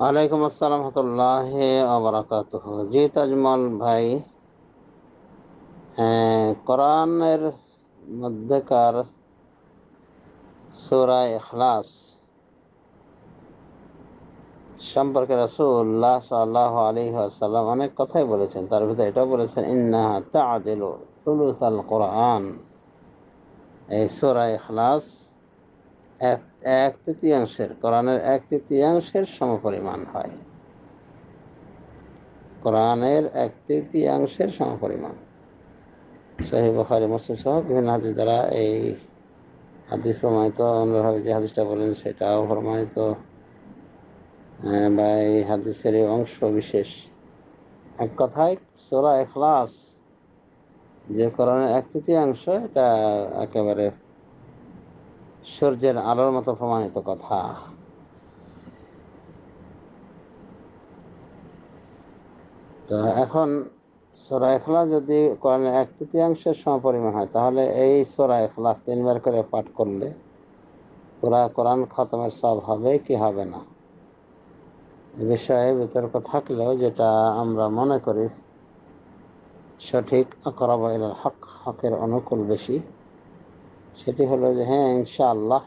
ওয়ালাইকুম আসসালাম রহমতুল্লাহ আবরাকাত জি তাজমল ভাই হ্যাঁ, কোরআনের মধ্যেকার সুরা ইখলাস সম্পর্কে রসুল্লাহ সাল্লাহ আলী আসাল্লাম অনেক কথাই বলেছেন। তার ভিতরে এটাও বলেছেন ইন্নাহা তাদিল সুলুসাল কোরআন। এই সুরা ইখলাস এক তৃতীয়াংশের, কোরআনের এক তৃতীয়াংশের সমপরিমাণ হয়। কোরআনের এক তৃতীয়াংশের সমপরিমাণ। সহি বখারি, মুসলিম সহ বিভিন্ন হাদিস দ্বারা এই হাদিস প্রমাণিত অন্যভাবে যে হাদিসটা বলেন সেটাও প্রমাণিত বা এই হাদিসের অংশ বিশেষ। এক কথায়, সোরা এখলাস যে কোরআনের এক তৃতীয়াংশ, এটা একেবারে সূর্যের আলোর মতো প্রমাণিত কথা। তো এখন সোরা এখলাস যদি কোরআনের এক তৃতীয়াংশের সমপরিমাণ হয়, তাহলে এই সোরা এখলাস তিনবার করে পাঠ করলে পুরা কোরআন খতমের সব হবে কি হবে না? এ বিষয়ে বিতর্ক থাকলেও যেটা আমরা মনে করি, সঠিক, আকরাব হক, হকের অনুকূল বেশি। সেটি হলো যে হ্যাঁ ইনশাআল্লাহ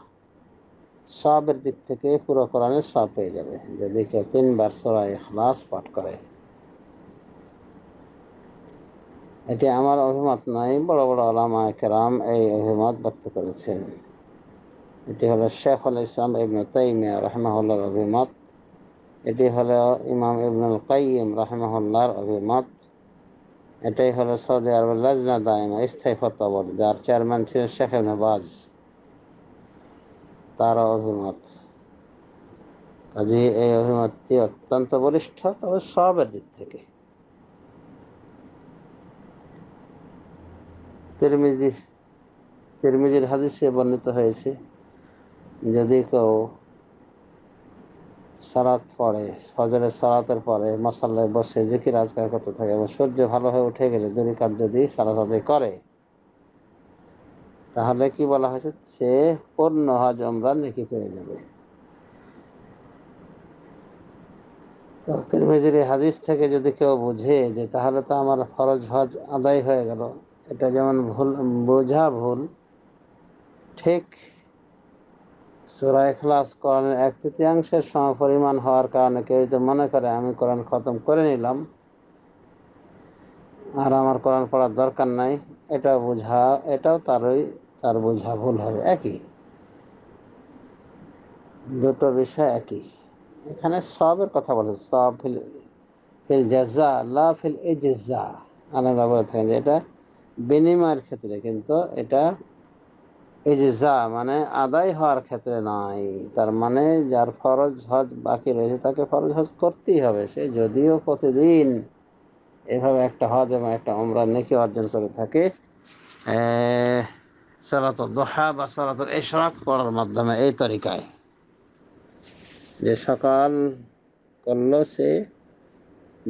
সবের দিক থেকে পুরো কোরআনের সব পেয়ে যাবে। যদি কেউ তিনবার সোরা ইখলাস পাঠ করে। এটি আমার অভিমত নয়, বড় বড় আলামা কেরাম এই অভিমত ব্যক্ত করেছেন। এটি হলো শেখুল ইসলাম ইবনে তাইমিয়া রহমাহুল্লাহর অভিমত। এটি হলো ইমাম ইবনুল কাইম রহমাহুল্লাহর অভিমত। এটাই হলো সৌদি আরবের লাজনা দায়মা, স্থায়ী ফতবর যার চেয়ারম্যান ছিলেন শেখ নবাজ তার অভিমত। কাজে এই অভিমতটি অত্যন্ত বলিষ্ঠ, তবে সবের দিক থেকে। তিরমিজি তিরমিজির হাদিসে বর্ণিত হয়েছে, যদি কেউ সালাত পড়ে, ফজরের সালাতের পরে মশাল্লায় বসে জিকির আজকার করতে থাকে এবং সূর্য ভালো হয়ে উঠে গেলে দুই যদি সালাত আদায় করে, তাহলে কি বলা হয়েছে? সে পূর্ণ হজ আমরা নেকি পেয়ে যাবে। হাদিস থেকে যদি কেউ বুঝে যে তাহলে তো আমার ফরজ হজ আদায় হয়ে গেল, এটা যেমন ভুল, বোঝা ভুল, ঠিক সুরা এখলাস কোরআনের এক তৃতীয়াংশের সমপরিমাণ হওয়ার কারণে কেউ যদি মনে করে, আমি কোরআন খতম করে নিলাম আর আমার কোরআন পড়ার দরকার নাই এটা বোঝা, এটাও তারই, তার বোঝা ভুল হবে। একই। দুটো বিষয় একই। এখানে সবের কথা বলে, সব ফিল ফিল জাজা লা ফিল এজেজা আলাদা বলে থাকেন যে এটা বিনিময়ের ক্ষেত্রে, কিন্তু এটা ইজজা মানে আদায় হওয়ার ক্ষেত্রে নয় তার মানে যার ফরজ হজ বাকি রয়েছে, তাকে ফরজ হজ করতেই হবে। সে যদিও প্রতিদিন এভাবে একটা হজ এবং একটা ওমরা নেকি অর্জন করে থাকে সালাত দোহা বা সালাত এশরাক পড়ার মাধ্যমে এই তরিকায়। যে সকাল করল সে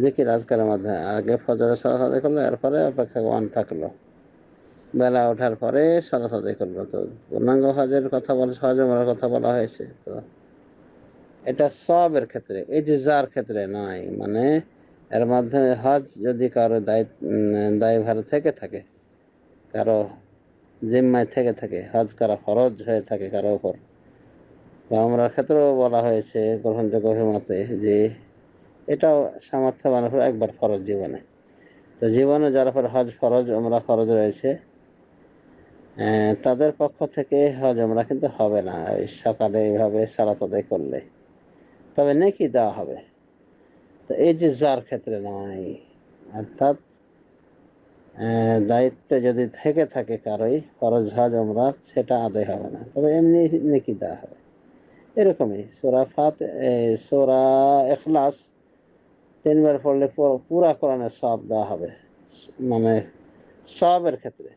জিকির আজকারের মাধ্যমে, আগে ফজরের সালাত আদায় করল, এরপরে অপেক্ষা থাকল। বেলা ওঠার পরে সালাত আদায় করল তো। পূর্ণাঙ্গ হজের কথা বলে সহজ ওমরার কথা বলা হয়েছে তো। এটা সবের ক্ষেত্রে, এই যে যার ক্ষেত্রে নয় মানে এর মাধ্যমে হজ যদি কারও দায়িত্ব দায়ভার থেকে থাকে, কারও জিম্মায় থেকে থাকে, হজ করা ফরজ হয়ে থাকে কারও ওপর আমরা ক্ষেত্রেও বলা হয়েছে গ্রহণযোগ্য অভিমতে যে এটাও সামর্থ্য মানুষের একবার ফরজ জীবনে। তো জীবনে যার উপর হজ ফরজ আমরা ফরজ রয়েছে তাদের পক্ষ থেকে হজ আমরা কিন্তু হবে না। ওই সকালে এইভাবে সালাত আদায় করলে। তবে নেকি দেওয়া হবে। তো এই যে যার ক্ষেত্রে নয় অর্থাৎ দায়িত্বে যদি থেকে থাকে কারোই, ফরজ হজ আমরা সেটা আদায় হবে না। তবে এমনি নেকি দেওয়া হবে। এরকমই সোরা ফাত সোরা এখলাস তিনবার পড়লে পুরা কোরআনের সব দেওয়া হবে। মানে সবের ক্ষেত্রে।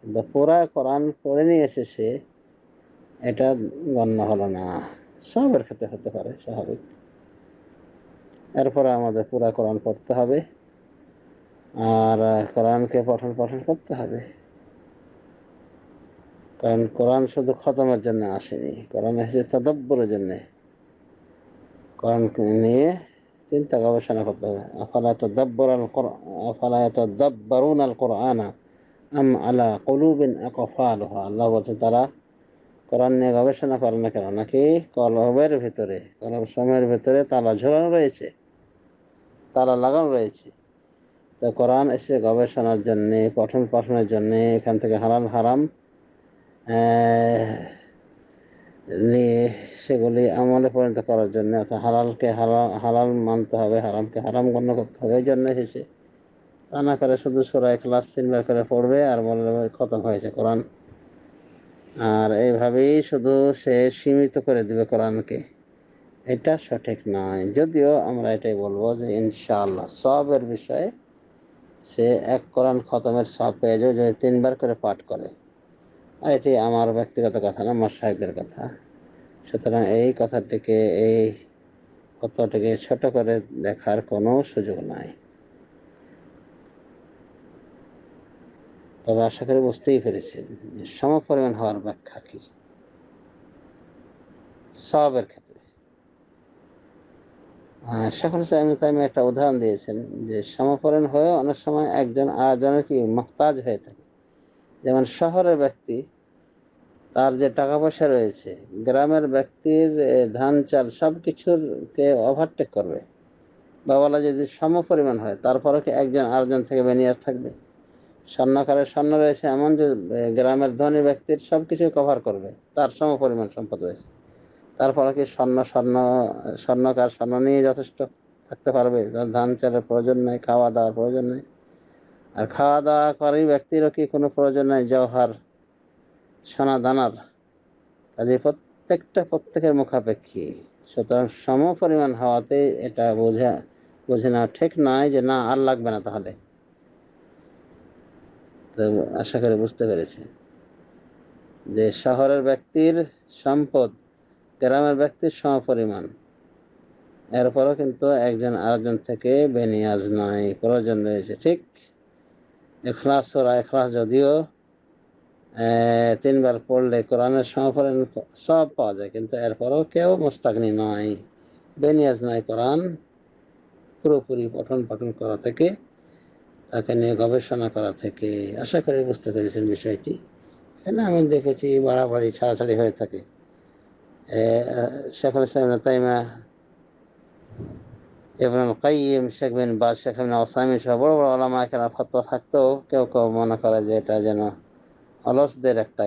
কিন্তু পুরা কোরআন পড়ে নিয়েছে সে এটা গণ্য হলো না। সবের ক্ষেত্রে হতে পারে, স্বাভাবিক। এরপরে আমাদের পুরা কোরআন পড়তে হবে, আর কোরআনকে পঠন পঠন করতে হবে। কারণ কোরআন শুধু খতমের জন্য আসেনি কোরআন এসেছে তদব্বরের জন্যে। কোরআনকে নিয়ে চিন্তা গবেষণা করতে হবে। আফালা তদাব্বর আল কোরআন আফালা তদাব্বারুন আল কোরআনা? আম আলা কলুবিন আকফালহা আল্লাহ বলছে তারা কোরআন নিয়ে গবেষণা করে না কেন নাকি কলবের ভিতরে কলব সময়ের ভিতরে তালা ঝোলানো রয়েছে তালা লাগানো রয়েছে তো কোরআন এসে গবেষণার জন্যে পঠন পাঠনের জন্যে এখান থেকে হালাল হারাম নিয়ে সেগুলি আমলে পরিণত করার জন্য অর্থাৎ হালালকে হালাল হালাল মানতে হবে হারামকে হারাম গণ্য করতে হবে এই জন্য এসেছে তা না করে শুধু সোরাই ক্লাস তিনবার করে পড়বে আর বলবে খতম হয়েছে কোরআন। আর এইভাবেই শুধু সে সীমিত করে দিবে কোরআনকে। এটা সঠিক নয়। যদিও আমরা এটাই বলব যে ইনশাআল্লাহ সবের বিষয়ে সে এক কোরআন খতমের সব পেয়ে যাবে যদি তিনবার করে পাঠ করে, আর এটি আমার ব্যক্তিগত কথা না আমার সাহেবদের কথা। সুতরাং এই কথাটিকে এই কথাটিকে ছোট করে দেখার কোনো সুযোগ নাই। তবে আশা করি বুঝতেই পেরেছেন যে সমপরিমাণ হওয়ার ব্যাখ্যা কি? সবের ক্ষেত্রে। শেখুল ইসলাম তাইমে একটা উদাহরণ দিয়েছেন যে সমপরিমাণ হয়ে অনেক সময় একজন আরেকজনের কি মহতাজ হয়ে থাকে। যেমন শহরের ব্যক্তি, তার যে টাকা পয়সা রয়েছে, গ্রামের ব্যক্তির ধান, চাল সব কিছুরকে ওভারটেক করবে। বা বলা যদি সম পরিমাণ হয় তারপরে কি একজন আরেকজন থেকে বেনিয়াজ থাকবে? স্বর্ণকারের স্বর্ণ রয়েছে, এমন যে গ্রামের ধনী ব্যক্তির সব কিছু কভার করবে। তার সম পরিমাণ সম্পদ রয়েছে। তারপরে কি স্বর্ণ স্বর্ণ, স্বর্ণকার স্বর্ণ নিয়ে যথেষ্ট থাকতে পারবে? ধান চালের প্রয়োজন নেই, খাওয়া দাওয়ার প্রয়োজন নেই। আর খাওয়া দাওয়া করেই ব্যক্তিরও কি কোনো প্রয়োজন নেই? জওহার, সোনা দানার। কাজে প্রত্যেকটা প্রত্যেকের মুখাপেক্ষী। সুতরাং সম পরিমাণ হওয়াতে এটা বোঝা, বুঝে না। ঠিক নয় যে, না, আর লাগবে না তাহলে। আশা করে বুঝতে পেরেছে যে শহরের ব্যক্তির সম্পদ, গ্রামের ব্যক্তির সম পরিমাণ এরপরও কিন্তু একজন আরেকজন থেকে বেনিয়াজ নয়, প্রয়োজন রয়েছে। ঠিক? এখলাস ওরা এখলাস যদিও তিনবার পড়লে কোরআনের সমপরিমাণ সব পাওয়া যায়, কিন্তু এরপরও কেউ মোস্তাগনি নয়, বেনিয়াজ নয় কোরআন পুরোপুরি পঠন পাঠন করা থেকে তাকে নিয়ে গবেষণা করা থেকে আশা করি বুঝতে পেরেছেন বিষয়টি। এখানে আমি দেখেছি বাড়াবাড়ি, ছাড়াছাড়ি হয়ে থাকে। শেখুল ইসলাম তাইমা এবং কাইম শেখ বিন বাদ শেখ বিন ওসামি সহ বড় বড় ওলামা এখানে ফতোয়া থাকতেও কেউ কেউ মনে করে যে এটা যেন অলসদের একটা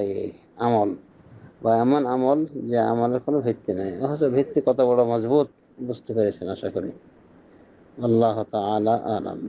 আমল বা এমন আমল যে আমলের কোনো ভিত্তি নেই। অথচ ভিত্তি কত বড় মজবুত, বুঝতে পেরেছেন, আশা করি। আল্লাহ তালা আলাম।